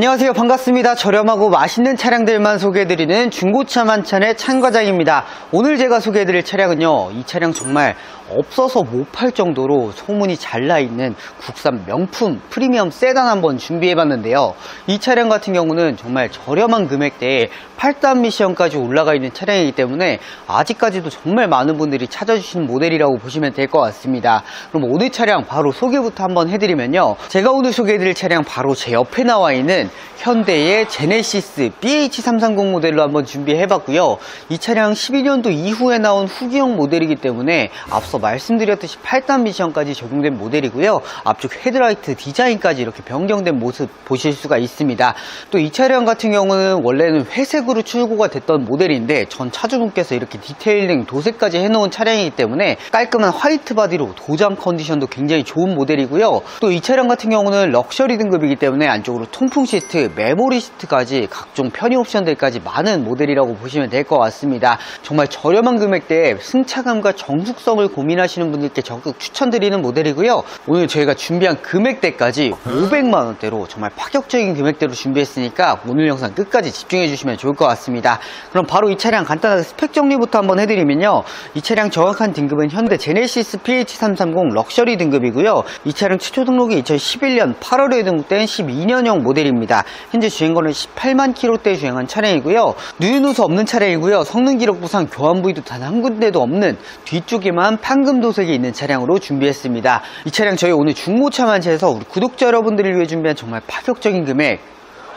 안녕하세요. 반갑습니다. 저렴하고 맛있는 차량들만 소개해드리는 중고차 만찬의 찬과장입니다. 오늘 제가 소개해드릴 차량은요. 이 차량 정말 없어서 못 팔 정도로 소문이 잘 나 있는 국산 명품 프리미엄 세단 한번 준비해봤는데요. 이 차량 같은 경우는 정말 저렴한 금액대에 8단 미션까지 올라가 있는 차량이기 때문에 아직까지도 정말 많은 분들이 찾아주시는 모델이라고 보시면 될 것 같습니다. 그럼 오늘 차량 바로 소개부터 한번 해드리면요. 제가 오늘 소개해드릴 차량 바로 제 옆에 나와 있는 현대의 제네시스 BH330 모델로 한번 준비해봤고요. 이 차량 12년도 이후에 나온 후기형 모델이기 때문에 앞서 말씀드렸듯이 8단 미션까지 적용된 모델이고요. 앞쪽 헤드라이트 디자인까지 이렇게 변경된 모습 보실 수가 있습니다. 또 이 차량 같은 경우는 원래는 회색으로 출고가 됐던 모델인데 전 차주분께서 이렇게 디테일링 도색까지 해놓은 차량이기 때문에 깔끔한 화이트 바디로 도장 컨디션도 굉장히 좋은 모델이고요. 또 이 차량 같은 경우는 럭셔리 등급이기 때문에 안쪽으로 통풍 시트, 메모리 시트까지 각종 편의 옵션들까지 많은 모델이라고 보시면 될 것 같습니다. 정말 저렴한 금액대에 승차감과 정숙성을 고민하시는 분들께 적극 추천드리는 모델이고요. 오늘 저희가 준비한 금액대까지 500만 원대로 정말 파격적인 금액대로 준비했으니까 오늘 영상 끝까지 집중해 주시면 좋을 것 같습니다. 그럼 바로 이 차량 간단하게 스펙 정리부터 한번 해드리면요. 이 차량 정확한 등급은 현대 제네시스 PH330 럭셔리 등급이고요. 이 차량 최초 등록이 2011년 8월에 등록된 12년형 모델입니다. 현재 주행거리는 18만 킬로대 주행한 차량이고요. 누유누수 없는 차량이고요. 성능 기록 부상 교환 부위도 단 한 군데도 없는 뒤쪽에만 판금 도색이 있는 차량으로 준비했습니다. 이 차량 저희 오늘 중고차만 제해서 우리 구독자 여러분들을 위해 준비한 정말 파격적인 금액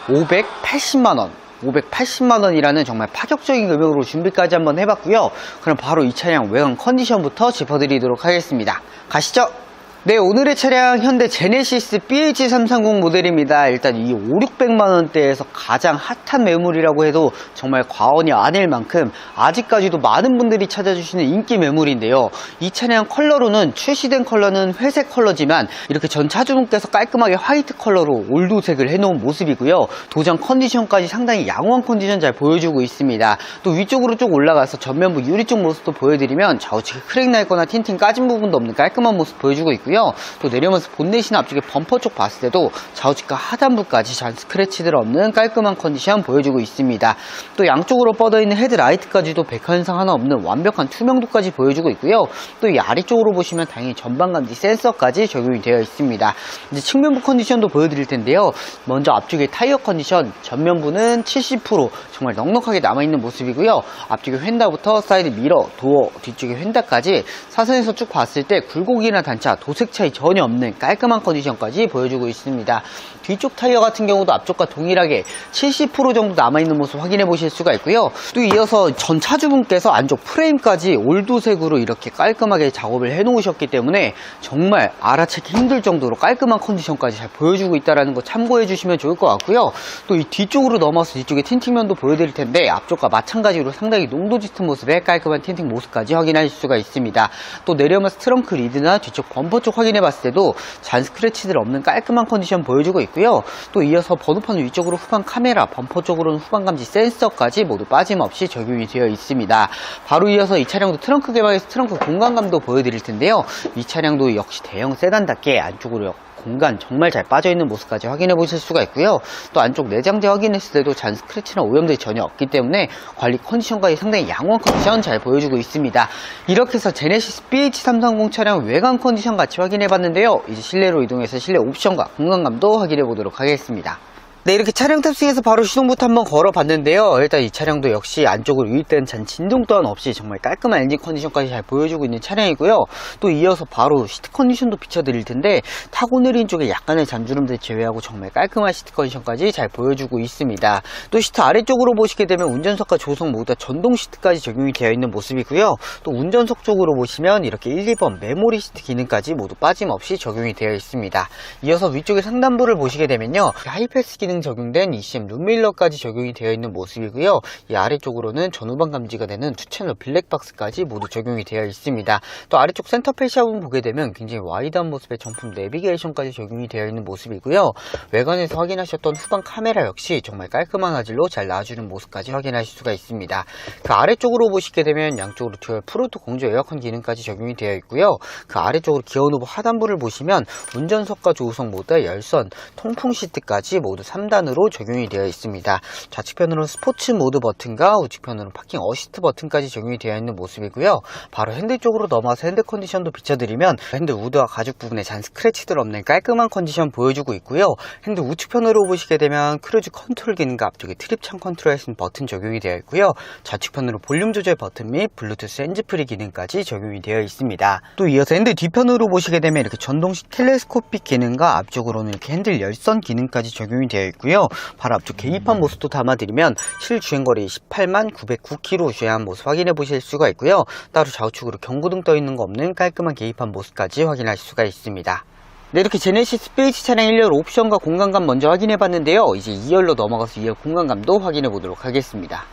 580만 원. 580만 원이라는 정말 파격적인 금액으로 준비까지 한번 해봤고요. 그럼 바로 이 차량 외관 컨디션부터 짚어드리도록 하겠습니다. 가시죠. 네, 오늘의 차량 현대 제네시스 BH330 모델입니다. 일단 이 5, 600만 원대에서 가장 핫한 매물이라고 해도 정말 과언이 아닐 만큼 아직까지도 많은 분들이 찾아주시는 인기 매물인데요. 이 차량 컬러로는 출시된 컬러는 회색 컬러지만 이렇게 전 차주분께서 깔끔하게 화이트 컬러로 올도색을 해놓은 모습이고요. 도장 컨디션까지 상당히 양호한 컨디션 잘 보여주고 있습니다. 또 위쪽으로 쭉 올라가서 전면부 유리 쪽 모습도 보여드리면 좌우측에 크랙 나 있거나 틴팅 까진 부분도 없는 깔끔한 모습 보여주고 있고요. 또 내려오면서 본넷이나 앞쪽에 범퍼 쪽 봤을 때도 좌우측과 하단부까지 잔 스크래치들 없는 깔끔한 컨디션 보여주고 있습니다. 또 양쪽으로 뻗어 있는 헤드라이트까지도 백화 현상 하나 없는 완벽한 투명도까지 보여주고 있고요. 또 이 아래쪽으로 보시면 당연히 전방감지 센서까지 적용이 되어 있습니다. 이제 측면부 컨디션도 보여드릴 텐데요. 먼저 앞쪽에 타이어 컨디션 전면부는 70% 정말 넉넉하게 남아있는 모습이고요. 앞쪽에 휀다부터 사이드 미러, 도어, 뒤쪽에 휀다까지 사선에서 쭉 봤을 때 굴곡이나 단차, 도색 차이 전혀 없는 깔끔한 컨디션까지 보여주고 있습니다. 뒤쪽 타이어 같은 경우도 앞쪽과 동일하게 70% 정도 남아있는 모습 확인해 보실 수가 있고요. 또 이어서 전 차주분께서 안쪽 프레임까지 올도색으로 이렇게 깔끔하게 작업을 해 놓으셨기 때문에 정말 알아채기 힘들 정도로 깔끔한 컨디션까지 잘 보여주고 있다는 거 참고해 주시면 좋을 것 같고요. 또 이 뒤쪽으로 넘어서 뒤쪽에 틴팅면도 보여드릴 텐데 앞쪽과 마찬가지로 상당히 농도 짙은 모습의 깔끔한 틴팅 모습까지 확인하실 수가 있습니다. 또 내려오면서 트렁크 리드나 뒤쪽 범퍼 쪽 확인해 봤을 때도 잔 스크래치들 없는 깔끔한 컨디션 보여주고 있고요. 또 이어서 번호판 위쪽으로 후방 카메라, 범퍼 쪽으로는 후방 감지 센서까지 모두 빠짐없이 적용이 되어 있습니다. 바로 이어서 이 차량도 트렁크 개방에서 트렁크 공간감도 보여드릴 텐데요. 이 차량도 역시 대형 세단답게 안쪽으로 공간 정말 잘 빠져있는 모습까지 확인해 보실 수가 있고요. 또 안쪽 내장재 확인했을 때도 잔 스크래치나 오염들이 전혀 없기 때문에 관리 컨디션까지 상당히 양호한 컨디션 잘 보여주고 있습니다. 이렇게 해서 제네시스 BH330 차량 외관 컨디션 같이 확인해 봤는데요. 이제 실내로 이동해서 실내 옵션과 공간감도 확인해 보도록 하겠습니다. 네, 이렇게 차량 탑승해서 바로 시동부터 한번 걸어봤는데요. 일단 이 차량도 역시 안쪽으로 유입된 잔 진동 또한 없이 정말 깔끔한 엔진 컨디션까지 잘 보여주고 있는 차량이고요. 또 이어서 바로 시트 컨디션도 비춰드릴 텐데 타고 내린 쪽에 약간의 잔주름들 제외하고 정말 깔끔한 시트 컨디션까지 잘 보여주고 있습니다. 또 시트 아래쪽으로 보시게 되면 운전석과 조석 모두 다 전동 시트까지 적용이 되어 있는 모습이고요. 또 운전석 쪽으로 보시면 이렇게 1, 2번 메모리 시트 기능까지 모두 빠짐없이 적용이 되어 있습니다. 이어서 위쪽에 상단부를 보시게 되면요. 하이패스 기능 적용된 ECM 룸밀러까지 적용이 되어 있는 모습이고요. 이 아래쪽으로는 전후방 감지가 되는 투채널 블랙박스까지 모두 적용이 되어 있습니다. 또 아래쪽 센터 페시아 부분 보게 되면 굉장히 와이드한 모습의 정품 내비게이션까지 적용이 되어 있는 모습이고요. 외관에서 확인하셨던 후방 카메라 역시 정말 깔끔한 화질로 잘 나와주는 모습까지 확인하실 수가 있습니다. 그 아래쪽으로 보시게 되면 양쪽으로 듀얼 프로토 공조 에어컨 기능까지 적용이 되어 있고요. 그 아래쪽으로 기어 노브 하단부를 보시면 운전석과 조수석 모두 다 열선, 통풍 시트까지 모두 3 3단으로 적용이 되어 있습니다. 좌측편으로는 스포츠 모드 버튼과 우측편으로는 파킹 어시스트 버튼까지 적용이 되어 있는 모습이고요. 바로 핸들 쪽으로 넘어와서 핸들 컨디션도 비춰드리면 핸들 우드와 가죽 부분에 잔 스크래치들 없는 깔끔한 컨디션 보여주고 있고요. 핸들 우측편으로 보시게 되면 크루즈 컨트롤 기능과 앞쪽에 트립 창 컨트롤 있는 버튼 적용이 되어 있고요. 좌측편으로 볼륨 조절 버튼 및 블루투스 핸즈프리 기능까지 적용이 되어 있습니다. 또 이어서 핸들 뒤편으로 보시게 되면 이렇게 전동식 텔레스코픽 기능과 앞쪽으로는 이렇게 핸들 열선 기능까지 적용이 되어 있고요. 바로 앞쪽 계기판 모습도 담아드리면 실주행거리 18만 909km 주행한 모습 확인해 보실 수가 있고요. 따로 좌우측으로 경고등 떠 있는 거 없는 깔끔한 계기판 모습까지 확인하실 수가 있습니다. 네, 이렇게 제네시스 PH 차량 1열 옵션과 공간감 먼저 확인해 봤는데요. 이제 2열로 넘어가서 2열 공간감도 확인해 보도록 하겠습니다.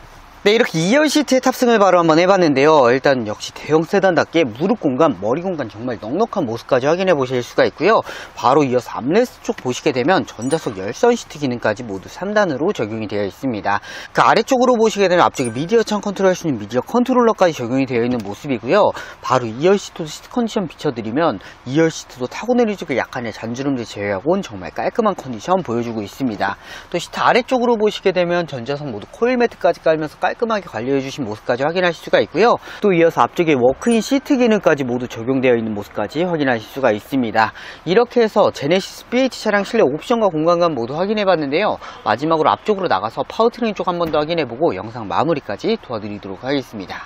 네, 이렇게 2열 시트에 탑승을 바로 한번 해봤는데요. 일단 역시 대형 세단답게 무릎 공간, 머리 공간 정말 넉넉한 모습까지 확인해 보실 수가 있고요. 바로 이어서 암레스트 쪽 보시게 되면 전자석 열선 시트 기능까지 모두 3단으로 적용이 되어 있습니다. 그 아래쪽으로 보시게 되면 앞쪽에 미디어 창 컨트롤 할수 있는 미디어 컨트롤러까지 적용이 되어 있는 모습이고요. 바로 2열 시트도 시트 컨디션 비춰드리면 2열 시트도 타고 내리쪽에 약간의 잔주름들 제외하고는 정말 깔끔한 컨디션 보여주고 있습니다. 또 시트 아래쪽으로 보시게 되면 전자석 모두 코일 매트까지 깔면서 깔 끔하게 관리해 주신 모습까지 확인하실 수가 있고요. 또 이어서 앞쪽에 워크인 시트 기능까지 모두 적용되어 있는 모습까지 확인하실 수가 있습니다. 이렇게 해서 제네시스 BH 차량 실내 옵션과 공간감 모두 확인해 봤는데요. 마지막으로 앞쪽으로 나가서 파워트레인 쪽 한 번 더 확인해 보고 영상 마무리까지 도와드리도록 하겠습니다.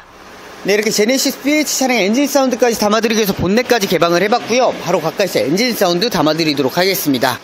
네, 이렇게 제네시스 BH 차량 엔진 사운드까지 담아드리기 위해서 본넷까지 개방을 해봤고요. 바로 가까이서 엔진 사운드 담아드리도록 하겠습니다.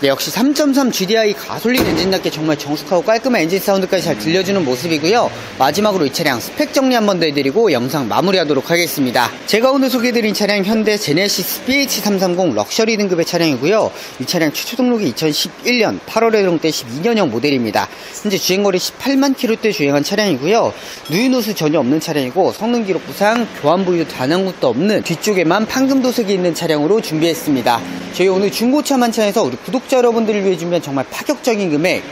네, 역시 3.3 GDI 가솔린 엔진답게 정말 정숙하고 깔끔한 엔진 사운드까지 잘 들려주는 모습이고요. 마지막으로 이 차량 스펙 정리 한 번 더 해드리고 영상 마무리하도록 하겠습니다. 제가 오늘 소개해드린 차량 현대 제네시스 BH330 럭셔리 등급의 차량이고요. 이 차량 최초 등록이 2011년 8월에 등록된 12년형 모델입니다. 현재 주행거리 18만 킬로대 주행한 차량이고요. 누유 노수 전혀 없는 차량이고 성능 기록 부상 교환 부위도 단 한 곳도 없는 뒤쪽에만 판금 도색이 있는 차량으로 준비했습니다. 저희 오늘 중고차 만찬에서 우리 구독 자 여러분들을 위해 준비한 정말 파격적인 금액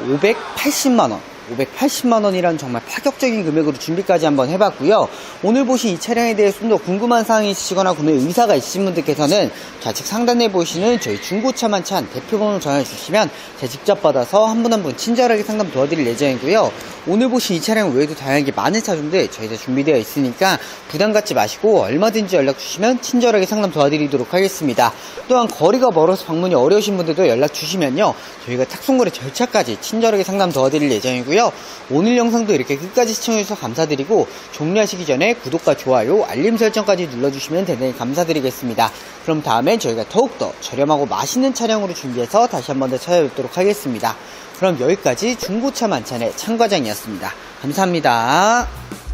580만원 580만 원이란 정말 파격적인 금액으로 준비까지 한번 해봤고요. 오늘 보신 이 차량에 대해서 좀더 궁금한 사항이 있으시거나 구매 의사가 있으신 분들께서는 좌측 상단에 보시는 저희 중고차 만찬 대표번호 전화주시면 제가 직접 받아서 한 분 한 분 친절하게 상담 도와드릴 예정이고요. 오늘 보신 이 차량 외에도 다양하게 많은 차종들 저희가 준비되어 있으니까 부담 갖지 마시고 얼마든지 연락 주시면 친절하게 상담 도와드리도록 하겠습니다. 또한 거리가 멀어서 방문이 어려우신 분들도 연락 주시면요. 저희가 탁송거래 절차까지 친절하게 상담 도와드릴 예정이 고요. 오늘 영상도 이렇게 끝까지 시청해주셔서 감사드리고 종료하시기 전에 구독과 좋아요, 알림 설정까지 눌러주시면 대단히 감사드리겠습니다. 그럼 다음엔 저희가 더욱더 저렴하고 맛있는 차량으로 준비해서 다시 한 번 더 찾아뵙도록 하겠습니다. 그럼 여기까지 중고차 만찬의 참과장이었습니다. 감사합니다.